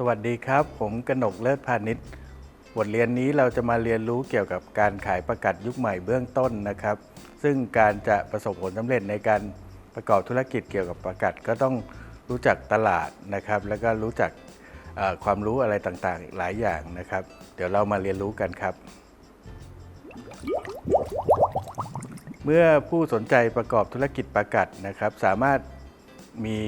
สวัสดีครับ ผมกนกเลิศพาณิชย์บทเรียนนี้เราจะมาเรียนรู้เกี่ยวกับการขายประกัดยุคใหม่เบื้องต้นนะครับ ซึ่งการจะประสบผลสำเร็จในการประกอบธุรกิจเกี่ยวกับประกัดก็ต้องรู้จักตลาดนะครับ แล้วก็รู้จักความรู้อะไรต่างๆ หลายอย่างนะครับ เดี๋ยวเรามาเรียนรู้กันครับ เมื่อผู้สนใจประกอบธุรกิจประกัดนะครับ สามารถมี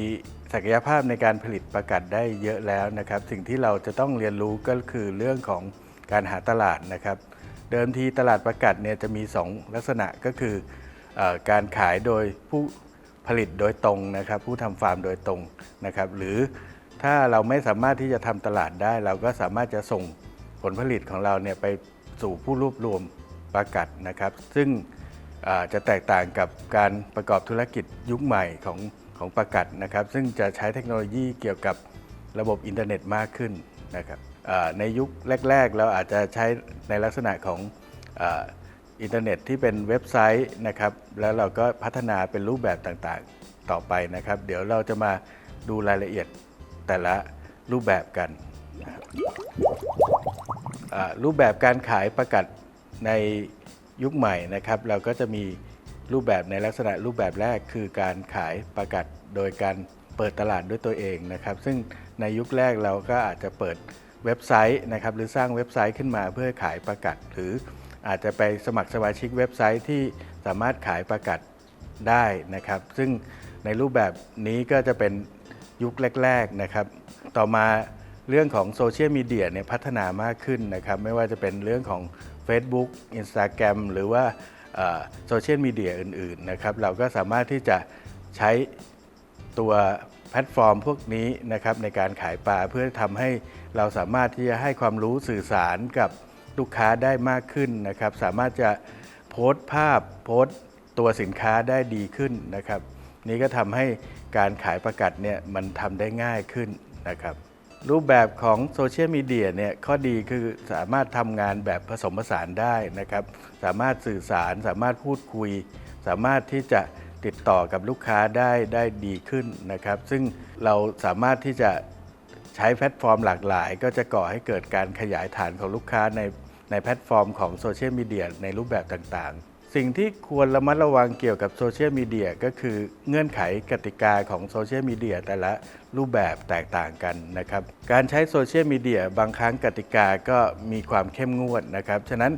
ศักยภาพในการผลิตประกัดได้เยอะแล้วนะครับ สิ่งที่เราจะต้องเรียนรู้ก็คือเรื่องของการหาตลาดนะครับ เดิมทีตลาดประกัดเนี่ยจะมี 2 ลักษณะก็คืออการขายโดยผู้ผลิตโดยตรงนะครับ ผู้ทำฟาร์มโดยตรงนะครับ หรือถ้าเราไม่สามารถที่จะทำตลาดได้ เราก็สามารถจะส่งผลผลิตของเราเนี่ยไปสู่ผู้รวบรวมประกัดนะครับ ซึ่งจะแตกต่างกับการประกอบธุรกิจยุคใหม่ของ ของประกัดนะครับ ซึ่งจะใช้เทคโนโลยีเกี่ยวกับระบบอินเทอร์เน็ตมากขึ้นนะครับในยุคแรก ๆ เราอาจจะใช้ในลักษณะของอ,อินเทอร์เน็ตที่เป็นเว็บไซต์นะครับแล้วเราก็พัฒนาเป็นรูปแบบต่างๆต่อไปนะครับ เดี๋ยวเราจะมาดูรายละเอียดแต่ละรูปแบบกันรูปแบบการขายประกัดในยุคใหม่นะครับ เราก็จะมี รูปแบบในลักษณะรูปแบบแรกคือการขายประกัดโดยการเปิดตลาดด้วยตัวเองนะครับ ซึ่งในยุคแรกเราก็อาจจะเปิดเว็บไซต์นะครับหรือสร้างเว็บไซต์ขึ้นมาเพื่อขายประกัด หรืออาจจะไปสมัครสมาชิกเว็บไซต์ที่สามารถขายประกัดได้นะครับ ซึ่งในรูปแบบนี้ก็จะเป็นยุคแรกๆนะครับ ต่อมาเรื่องของโซเชียลมีเดียเนี่ยพัฒนามากขึ้นนะครับ ไม่ว่าจะเป็นเรื่องของ Facebook Instagram หรือว่า โซเชียลมีเดียอื่นๆนะครับเราก็สามารถที่จะใช้ตัวแพลตฟอร์มพวกนี้นะครับในการขายปลาเพื่อทำให้เราสามารถที่จะให้ความรู้สื่อสารกับลูกค้าได้มากขึ้นนะครับ สามารถจะโพสต์ภาพโพสต์ตัวสินค้าได้ดีขึ้นนะครับ นี่ก็ทำให้การขายประกัดเนี่ยมันทำได้ง่ายขึ้นนะครับ รูปแบบของโซเชียลมีเดียเนี่ยข้อดีคือสามารถทำงานแบบผสมผสานได้นะครับ สามารถสื่อสารสามารถพูดคุย สามารถที่จะติดต่อกับลูกค้าได้ได้ดีขึ้นนะครับ ซึ่งเราสามารถที่จะใช้แพลตฟอร์มหลากหลาย ก็จะก่อให้เกิดการขยายฐานของลูกค้าในในแพลตฟอร์มของโซเชียลมีเดียในรูปแบบต่างๆ สิ่งที่ควรระมัดระวังเกี่ยวกับโซเชียลมีเดียก็คือเงื่อนไขกติกาของโซเชียลมีเดียแต่ละรูปแบบแตกต่างกันนะครับการใช้โซเชียลมีเดียบางครั้งกติกาก็มีความเข้มงวดนะครับฉะนั้น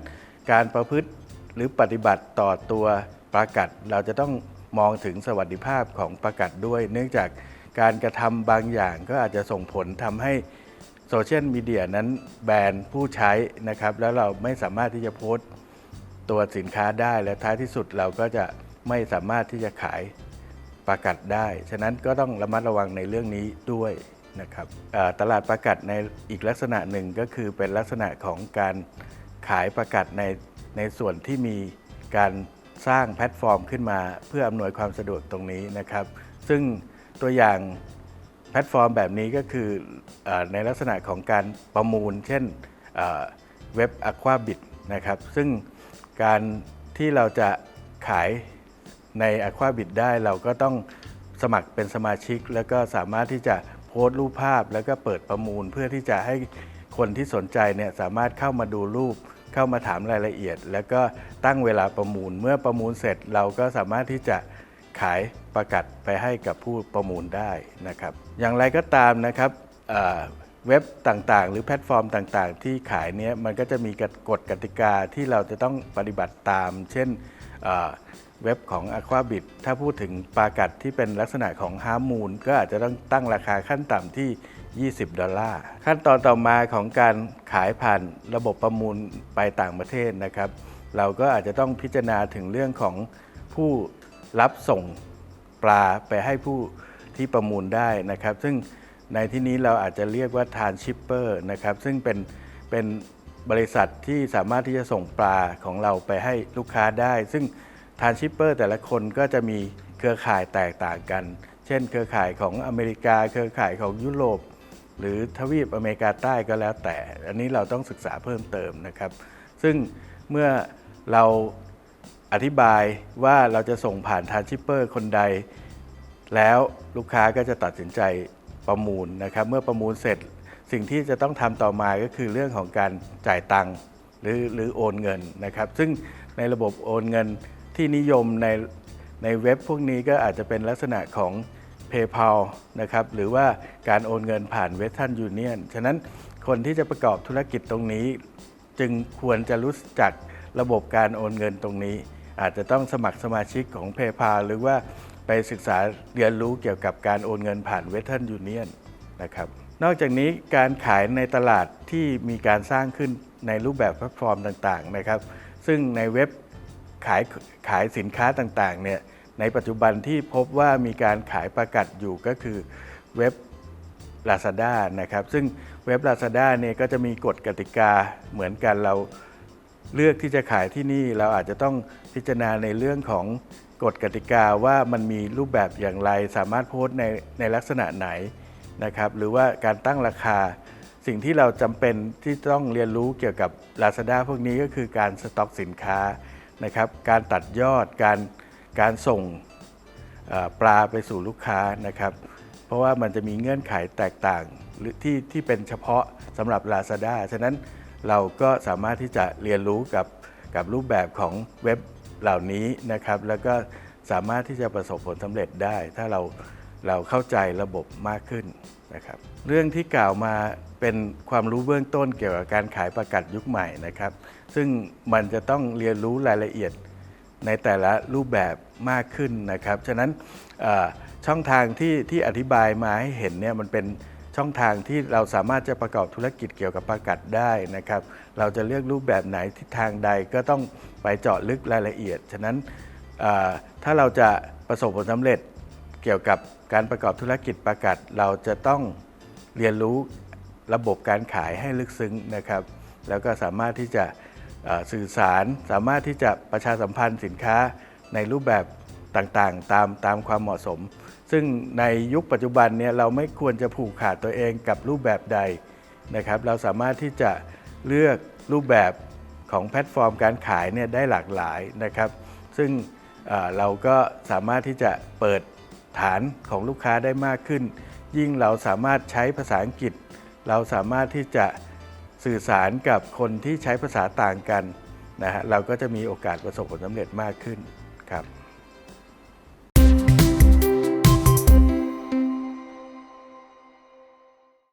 การประพฤติหรือปฏิบัติต่อตัวประกัดเราจะต้องมองถึงสวัสดิภาพของประกัดด้วย เนื่องจากการกระทำบางอย่างก็อาจจะส่งผลทำให้โซเชียลมีเดียนั้นแบนผู้ใช้นะครับแล้วเราไม่สามารถที่จะโพสต์ ตัวสินค้าได้และท้ายที่สุดเราก็จะไม่สามารถที่จะขายประกัดได้ ฉะนั้นก็ต้องระมัดระวังในเรื่องนี้ด้วยนะครับตลาดประกัดในอีกลักษณะหนึ่งก็คือเป็นลักษณะของการขายประกัดในในส่วนที่มีการสร้างแพลตฟอร์มขึ้นมา เพื่ออำนวยความสะดวกตรงนี้นะครับ ซึ่งตัวอย่างแพลตฟอร์มแบบนี้ก็คืออในลักษณะของการประมูล เช่นเอ่อเว็บ Aquabit นะครับ ซึ่ง การที่เราจะขายใน Aquabit ได้เราก็ต้องสมัครเป็นสมาชิก แล้วก็สามารถที่จะโพสต์รูปภาพ แล้วก็เปิดประมูล เพื่อที่จะให้คนที่สนใจเนี่ยสามารถเข้ามาดูรูป เข้ามาถามรายละเอียด แล้วก็ตั้งเวลาประมูล เมื่อประมูลเสร็จเราก็สามารถที่จะขายประกัดไปให้กับผู้ประมูลได้นะครับ อย่างไรก็ตามนะครับ เว็บต่างๆ หรือแพลตฟอร์มต่างๆ ที่ขายเนี้ยมันก็จะมีกฎกติกาที่เราจะต้องปฏิบัติตาม เช่นเอ่อเว็บของ Aquabit ถ้าพูดถึงปลากัดที่เป็นลักษณะของฮาร์มูลก็อาจจะต้องตั้งราคาขั้นต่ำที่ 20 ดอลลาร์ ขั้นตอนต่อมาของการขายผ่านระบบประมูลไปต่างประเทศนะครับ เราก็อาจจะต้องพิจารณาถึงเรื่องของผู้รับส่งปลาไปให้ผู้ที่ประมูลได้นะครับ ซึ่ง ในที่นี้เราอาจจะเรียกว่าทานชิปเปอร์นะครับซึ่งเป็นเป็นบริษัทที่สามารถที่จะส่งปลาของเราไปให้ลูกค้าได้ ซึ่งทานชิปเปอร์แต่ละคนก็จะมีเครือข่ายแตกต่างกัน เช่น เครือข่ายของอเมริกา เครือข่ายของยุโรป หรือทวีปอเมริกาใต้ก็แล้วแต่ อันนี้เราต้องศึกษาเพิ่มเติมนะครับ ซึ่งเมื่อเราอธิบายว่าเราจะส่งผ่านทานชิปเปอร์คนใด แล้วลูกค้าก็จะตัดสินใจ ประมูลนะครับ เมื่อประมูลเสร็จสิ่งที่จะต้องทำต่อมาก็คือเรื่องของการจ่ายตังค์หรือหรือโอนเงินนะครับ ซึ่งในระบบโอนเงินที่นิยมในในเว็บพวกนี้ก็อาจจะเป็นลักษณะของ PayPal นะครับหรือว่าการโอนเงินผ่าน Western Union ฉะนั้นคนที่จะประกอบธุรกิจตรงนี้ จึงควรจะรู้จักระบบการโอนเงินตรงนี้ อาจจะต้องสมัครสมาชิกของ PayPal หรือว่า ศึกษาเรียนรู้เกี่ยวกับการโอนเงินผ่าน Western Union นะครับนอกจากนี้การขายในตลาดที่มีการสร้างขึ้นในรูปแบบแพลตฟอร์มต่างๆนะครับ ซึ่งในเว็บขายขายสินค้าต่างๆเนี่ยในปัจจุบันที่พบว่ามีการขายประกัดอยู่ก็คือเว็บ Lazada นะครับ ซึ่งเว็บ Lazada เนี่ยก็จะมีกฎกติกาเหมือนกันเราเลือกที่จะขายที่นี่เราอาจจะต้องพิจารณาในเรื่องของ กฎกติกาว่ามันมีรูปแบบอย่างไร สามารถโพสต์ในในลักษณะไหนนะครับ หรือว่าการตั้งราคา สิ่งที่เราจำเป็นที่ต้องเรียนรู้เกี่ยวกับ Lazada พวกนี้ก็คือการสต็อกสินค้านะครับ การตัดยอดการการส่งปลาไปสู่ลูกค้านะครับ เพราะว่ามันจะมีเงื่อนไขแตกต่างหรือที่ที่เป็นเฉพาะสำหรับ Lazada ฉะนั้นเราก็สามารถที่จะเรียนรู้กับกับรูปแบบของเว็บ เหล่านี้นะครับ แล้วก็สามารถที่จะประสบผลสำเร็จได้ ถ้าเราเราเข้าใจระบบมากขึ้นนะครับ เรื่องที่กล่าวมาเป็นความรู้เบื้องต้นเกี่ยวกับการขายประกัดยุคใหม่นะครับ ซึ่งมันจะต้องเรียนรู้รายละเอียดในแต่ละรูปแบบมากขึ้นนะครับ ฉะนั้นช่องทางที่ที่อธิบายมาให้เห็นเนี่ยมันเป็น ช่องทางที่เราสามารถจะประกอบธุรกิจเกี่ยวกับประกัดได้นะครับ เราจะเลือกรูปแบบไหนทิศทางใดก็ต้องไปเจาะลึกรายละเอียด ฉะนั้นถ้าเราจะประสบผลสำเร็จเกี่ยวกับการประกอบธุรกิจประกัด เราจะต้องเรียนรู้ระบบการขายให้ลึกซึ้งนะครับ แล้วก็สามารถที่จะสื่อสาร สามารถที่จะประชาสัมพันธ์สินค้าในรูปแบบต่างๆ ตามตามความเหมาะสม ซึ่งในยุคปัจจุบันเนี่ยเราไม่ควรจะผูกขาดตัวเองกับรูปแบบใดนะครับ เราสามารถที่จะเลือกรูปแบบของแพลตฟอร์มการขายเนี่ยได้หลากหลายนะครับ ซึ่งเเราก็สามารถที่จะเปิดฐานของลูกค้าได้มากขึ้น ยิ่งเราสามารถใช้ภาษาอังกฤษ เราสามารถที่จะสื่อสารกับคนที่ใช้ภาษาต่างกันนะฮะเราก็จะมีโอกาสประสบผลสำเร็จมากขึ้นครับ